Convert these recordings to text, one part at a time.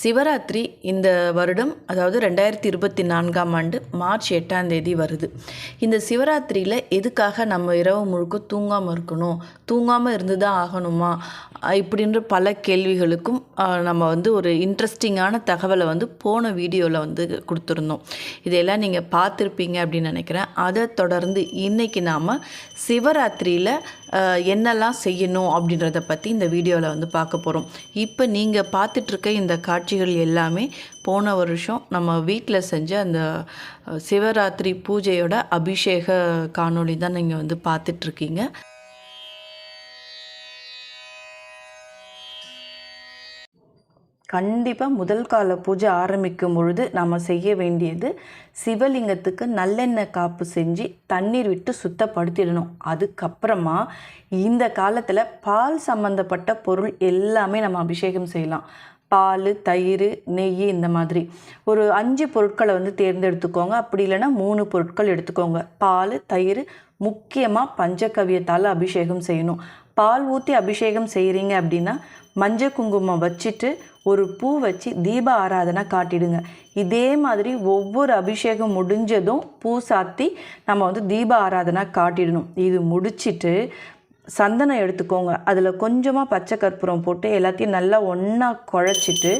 சிவராத்திரி இந்த வருடம் அதாவது ரெண்டாயிரத்தி இருபத்தி நான்காம் ஆண்டு மார்ச் எட்டாம் தேதி வருது. இந்த சிவராத்திரியில் எதுக்காக நம்ம இரவு முழுக்க தூங்காமல் இருக்கணும்? தூங்காமல் இருந்து தான் ஆகணுமா? இப்படின்ற பல கேள்விகளுக்கும் நம்ம வந்து ஒரு இன்ட்ரெஸ்டிங்கான தகவலை வந்து போன வீடியோவில் வந்து கொடுத்துருந்தோம். இதையெல்லாம் நீங்கள் பார்த்துருப்பீங்க அப்படின்னு நினைக்கிறேன். அதை தொடர்ந்து இன்றைக்கி நாம் சிவராத்திரியில் என்னெல்லாம் செய்யணும் அப்படின்றத பற்றி இந்த வீடியோவில் வந்து பார்க்க போகிறோம் இப்போ நீங்கள் பார்த்துட்ருக்க இந்த காட்சிகள் எல்லாமே போன வருஷம் நம்ம வீட்டில் செஞ்ச அந்த சிவராத்திரி பூஜையோட அபிஷேக காணொளி தான் நீங்கள் வந்து பார்த்துட்ருக்கீங்க. கண்டிப்பாக முதல் கால பூஜை ஆரம்பிக்கும் பொழுது நம்ம செய்ய வேண்டியது சிவலிங்கத்துக்கு நல்லெண்ணெய் காப்பு செஞ்சு தண்ணீர் விட்டு சுத்தப்படுத்திடணும். அதுக்கப்புறமா இந்த காலத்தில் பால் சம்மந்தப்பட்ட பொருள் எல்லாமே நம்ம அபிஷேகம் செய்யலாம். பால் தயிர் நெய் இந்த மாதிரி. ஒரு அஞ்சு பொருட்களை வந்து தேர்ந்தெடுத்துக்கோங்க. அப்படி இல்லைன்னா மூணு பொருட்கள் எடுத்துக்கோங்க. பால் தயிர் முக்கியமாக பஞ்சகவியத்தால் அபிஷேகம் செய்யணும். பால் ஊற்றி அபிஷேகம் செய்கிறீங்க அப்படின்னா மஞ்சள் குங்குமம் வச்சுட்டு ஒரு பூ வச்சு தீப ஆராதனை காட்டிடுங்க. இதே மாதிரி ஒவ்வொரு அபிஷேகம் முடிஞ்சதும் பூ சாத்தி நம்ம வந்து தீப ஆராதனை காட்டிடணும். இது முடிச்சுட்டு சந்தனம் எடுத்துக்கோங்க. அதில் கொஞ்சமாக பச்சை கற்பூரம் போட்டு எல்லாத்தையும் நல்லா ஒன்றா குழச்சிட்டு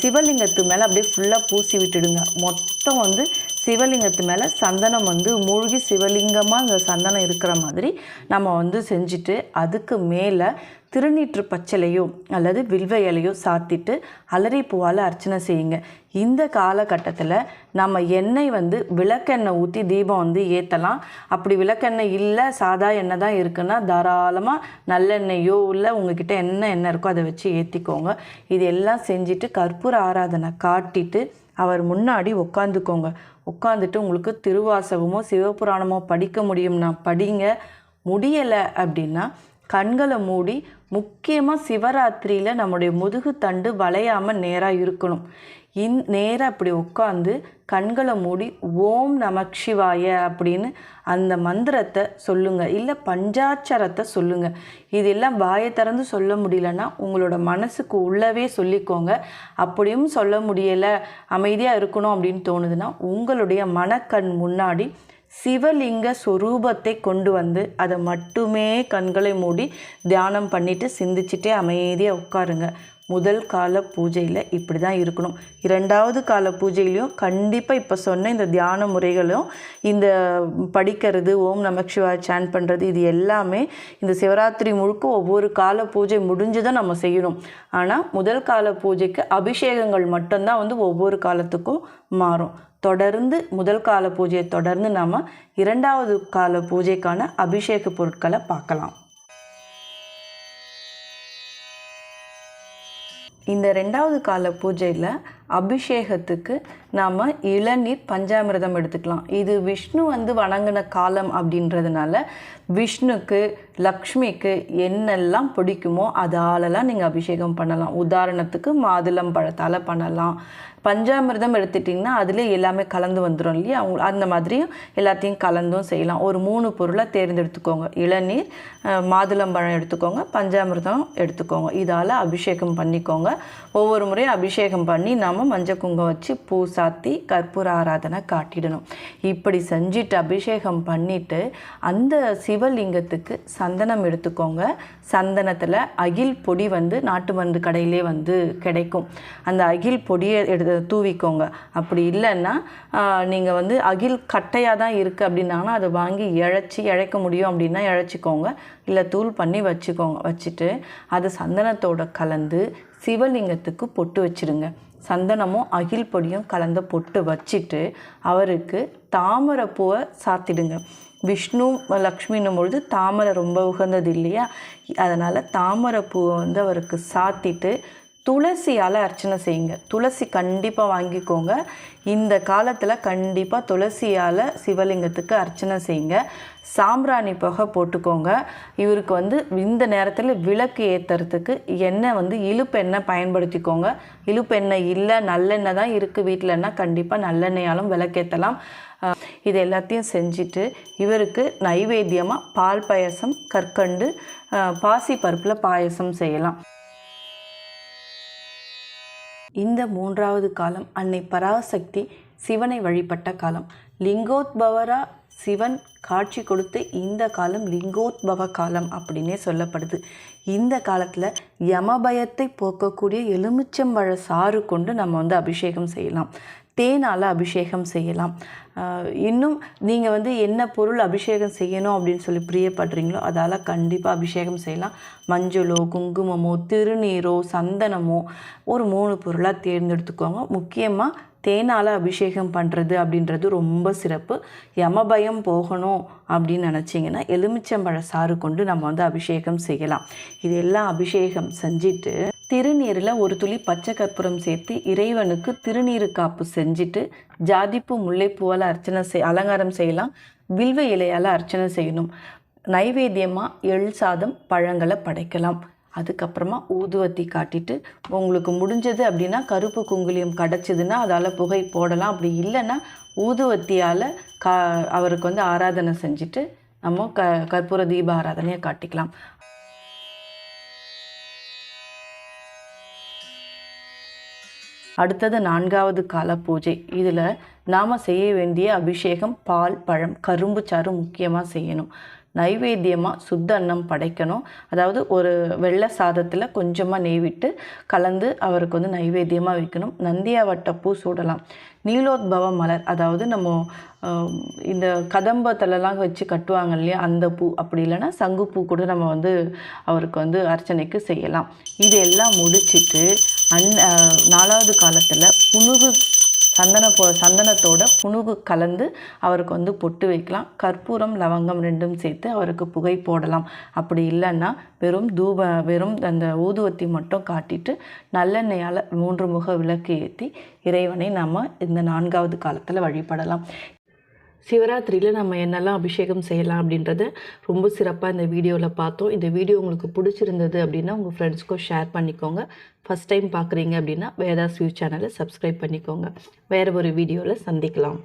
சிவலிங்கத்து மேலே அப்படியே ஃபுல்லாக பூசி விட்டுடுங்க. மொத்தம் வந்து சிவலிங்கத்து மேலே சந்தனம் வந்து மூழ்கி சிவலிங்கமாக அந்த சந்தனம் இருக்கிற மாதிரி நம்ம வந்து செஞ்சுட்டு அதுக்கு மேலே திருநீற்று பச்சலையோ அல்லது வில்வ இலையோ சாத்திட்டு அலறி பூவால் அர்ச்சனை செய்யுங்க. இந்த காலகட்டத்தில் நம்ம எண்ணெய் வந்து விளக்கெண்ணெய் ஊற்றி தீபம் வந்து ஏற்றலாம் அப்படி விளக்கெண்ணெய் இல்லை சாதா எண்ணெய் தான் இருக்குன்னா தாராளமாக நல்லெண்ணெயோ இல்லை உங்ககிட்ட என்ன எண்ணெய் இருக்கோ அதை வச்சு ஏற்றிக்கோங்க இது எல்லாம் செஞ்சுட்டு கற்பூர ஆராதனை காட்டிட்டு அவர் முன்னாடி உட்காந்துக்கோங்க உட்காந்துட்டு உங்களுக்கு திருவாசகமோ சிவபுராணமோ படிக்க முடியும்னா படிங்க. முடியலை அப்படின்னா கண்களை மூடி முக்கியமாக சிவராத்திரியில் நம்முடைய முதுகு தண்டு வளையாமல் நேராக இருக்கணும். இந் நேராக அப்படி உட்காந்து கண்களை மூடி ஓம் நமக் சிவாய அப்படின்னு அந்த மந்திரத்தை சொல்லுங்கள் இல்லை பஞ்சாட்சரத்தை சொல்லுங்கள் இதெல்லாம் வாயை திறந்து சொல்ல முடியலன்னா உங்களோட மனசுக்கு உள்ளவே சொல்லிக்கோங்க. அப்படியும் சொல்ல முடியலை. அமைதியாக இருக்கணும் அப்படின்னு தோணுதுன்னா உங்களுடைய மனக்கண் முன்னாடி சிவலிங்க சொரூபத்தை கொண்டு வந்து அதை மட்டுமே கண்களை மூடி தியானம் பண்ணிவிட்டு சிந்திச்சுட்டே அமைதியாக உட்காருங்க. முதல் கால பூஜையில் இப்படி தான் இருக்கணும். இரண்டாவது கால பூஜையிலையும் கண்டிப்பாக இப்போ சொன்ன இந்த தியான முறைகளும் இந்த படிக்கிறது ஓம் நமக் சேன் பண்ணுறது இது எல்லாமே இந்த சிவராத்திரி முழுக்க ஒவ்வொரு கால பூஜை முடிஞ்சு தான் நம்ம செய்யணும். ஆனால் முதல் கால பூஜைக்கு அபிஷேகங்கள் மட்டும்தான் வந்து ஒவ்வொரு காலத்துக்கும் மாறும். தொடர்ந்து முதல் கால பூஜையை தொடர்ந்து நாம் இரண்டாவது கால பூஜைக்கான அபிஷேக பொருட்களை பார்க்கலாம். இந்த ரெண்டாவது கால பூஜையில் அபிஷேகத்துக்கு நாம் இளநீர் பஞ்சாமிர்தம் எடுத்துக்கலாம். இது விஷ்ணு வந்து வணங்கின காலம் அப்படின்றதுனால விஷ்ணுக்கு லக்ஷ்மிக்கு என்னெல்லாம் பிடிக்குமோ அதாலலாம் நீங்கள் அபிஷேகம் பண்ணலாம். உதாரணத்துக்கு மாதுளம் பழத்தால் பண்ணலாம். பஞ்சாமிர்தம் எடுத்துட்டிங்கன்னா அதில் எல்லாமே கலந்து வந்துடும் இல்லையா? அவங்க அந்த மாதிரியும் எல்லாத்தையும் கலந்தும் செய்யலாம். ஒரு மூணு பொருளை தேர்ந்தெடுத்துக்கோங்க. இளநீர் மாதுளம் மாதுளம்பழம் எடுத்துக்கோங்க. பஞ்சாமிர்தம் எடுத்துக்கோங்க. இதால் அபிஷேகம் பண்ணிக்கோங்க. ஒவ்வொரு முறையும் அபிஷேகம் பண்ணி நாம் மஞ்சள் குங்குமம் வச்சு பூ சாத்தி கற்பூர ஆராதனை காட்டிடணும். இப்படி செஞ்சுட்டு அபிஷேகம் பண்ணிட்டு அந்த சிவலிங்கத்துக்கு சந்தனம் எடுத்துக்கோங்க. சந்தனத்தில் அகில் பொடி வந்து நாட்டு மருந்து கடையிலே வந்து கிடைக்கும். அந்த அகில் பொடியை எடுத்து தூவிக்கோங்க. அப்படி இல்லைன்னா நீங்கள் வந்து அகில் கட்டையாக தான் இருக்குது அப்படின்னாங்கன்னா அதை வாங்கி இழைச்சி இழைக்க முடியும் அப்படின்னா இழைச்சிக்கோங்க. இல்லை தூள் பண்ணி வச்சுக்கோங்க. வச்சுட்டு அது சந்தனத்தோட கலந்து சிவலிங்கத்துக்கு பொட்டு வச்சிடுங்க. சந்தனமும் அகில் பொடியும் கலந்த பொட்டு வச்சுட்டு அவருக்கு தாமரை பூவை சாத்திடுங்க. விஷ்ணு லக்ஷ்மின்னும் பொழுது தாமரை ரொம்ப உகந்தது இல்லையா? அதனால் தாமரை பூவை வந்து அவருக்கு சாத்திட்டு துளசியால் அர்ச்சனை செய்யுங்க. துளசி கண்டிப்பாக வாங்கிக்கோங்க. இந்த காலத்தில் கண்டிப்பாக துளசியால் சிவலிங்கத்துக்கு அர்ச்சனை செய்யுங்க. சாம்பிராணி புகை போட்டுக்கோங்க. இவருக்கு வந்து இந்த நேரத்தில் விளக்கு ஏற்றுறதுக்கு எண்ணெய் வந்து இழுப்பெண்ணெய் பயன்படுத்திக்கோங்க. இழுப்பெண்ணெய் இல்லை நல்லெண்ணெய் தான் இருக்குது வீட்டிலன்னா கண்டிப்பாக நல்லெண்ணெயாலும் விளக்கேற்றலாம் இது எல்லாத்தையும் செஞ்சுட்டு இவருக்கு நைவேத்தியமாக பால் பாயசம் கற்கண்டு பாசி பருப்பில் பாயசம் செய்யலாம். இந்த மூன்றாவது காலம் அன்னை பராசக்தி சிவனை வழிபட்ட காலம். லிங்கோத்பவரா சிவன் காட்சி கொடுத்து இந்த காலம் லிங்கோத்பவ காலம் அப்படின்னே சொல்லப்படுது. இந்த காலத்தில் யமபயத்தை போக்கக்கூடிய எலுமிச்சம்பழ சாறு கொண்டு நம்ம வந்து அபிஷேகம் செய்யலாம். தேனால் அபிஷேகம் செய்யலாம். இன்னும் நீங்கள் வந்து என்ன பொருள் அபிஷேகம் செய்யணும் அப்படின்னு சொல்லி பிரியப்படுறீங்களோ அதால் கண்டிப்பாக அபிஷேகம் செய்யலாம். மஞ்சளோ குங்குமமோ திருநீரோ சந்தனமோ ஒரு மூணு பொருளாக தேர்ந்தெடுத்துக்கோங்க. முக்கியமாக தேனால் அபிஷேகம் பண்ணுறது அப்படின்றது ரொம்ப சிறப்பு. யமபயம் போகணும் அப்படின்னு நினச்சிங்கன்னா எலுமிச்சம்பழ சாறு கொண்டு நம்ம வந்து அபிஷேகம் செய்யலாம். இது எல்லாம் அபிஷேகம் செஞ்சுட்டு திருநீரில் ஒரு துளி பச்சை கற்பூரம் சேர்த்து இறைவனுக்கு திருநீரு காப்பு செஞ்சுட்டு ஜாதிப்பூ முல்லைப்பூவால் அர்ச்சனை செய் அலங்காரம் செய்யலாம். வில்வ இலையால் அர்ச்சனை செய்யணும். நைவேத்தியமாக எள் சாதம் பழங்களை படைக்கலாம். அதுக்கப்புறமா ஊதுவத்தி காட்டிட்டு உங்களுக்கு முடிஞ்சது அப்படின்னா கருப்பு குங்குலியம் கிடச்சிதுன்னா அதால் புகை போடலாம். அப்படி இல்லைன்னா ஊதுவத்தியால் கா அவருக்கு வந்து ஆராதனை செஞ்சுட்டு நம்ம க கற்பூர தீப ஆராதனையை காட்டிக்கலாம். அடுத்தது நான்காவது கால பூஜை. இதில் நாம் செய்ய வேண்டிய அபிஷேகம் பால் பழம் கரும்பு சாறு முக்கியமாக செய்யணும். நைவேத்தியமாக சுத்த அன்னம் படைக்கணும். அதாவது ஒரு வெள்ளை சாதத்தில் கொஞ்சமாக நெய் விட்டு கலந்து அவருக்கு வந்து நைவேத்தியமாக வைக்கணும். நந்தியாவட்ட பூ சூடலாம். நீலோத்பவ மலர் அதாவது நம்ம இந்த கதம்பத்திலலாம் வச்சு கட்டுவாங்க இல்லையா? அந்த பூ அப்படி இல்லைன்னா சங்குப்பூ கூட நம்ம வந்து அவருக்கு வந்து அர்ச்சனைக்கு செய்யலாம். இது எல்லாம் முடிச்சிட்டு அன் நாலாவது காலத்தில் புனுகு சந்தன போ சந்தனத்தோட புணுகு கலந்து அவருக்கு வந்து பொட்டு வைக்கலாம். கற்பூரம் லவங்கம் ரெண்டும் சேர்த்து அவருக்கு புகை போடலாம். அப்படி இல்லைன்னா வெறும் தூப வெறும் அந்த ஊதுவத்தி மட்டும் காட்டிட்டு நல்லெண்ணெயால் மூன்று முக விளக்கு ஏற்றி இறைவனை நம்ம இந்த நான்காவது காலத்தில் வழிபடலாம். சிவராத்திரியில் நம்ம என்னெல்லாம் அபிஷேகம் செய்யலாம் அப்படின்றத ரொம்ப சிறப்பாக இந்த வீடியோவில் பார்த்தோம். இந்த வீடியோ உங்களுக்கு பிடிச்சிருந்தது அப்படின்னா உங்கள் ஃப்ரெண்ட்ஸ்க்கும் ஷேர் பண்ணிக்கோங்க. ஃபஸ்ட் டைம் பார்க்குறீங்க அப்படின்னா வேதாஸ் வியூ சேனலை சப்ஸ்கிரைப் பண்ணிக்கோங்க. வேறு ஒரு வீடியோவில் சந்திக்கலாம்.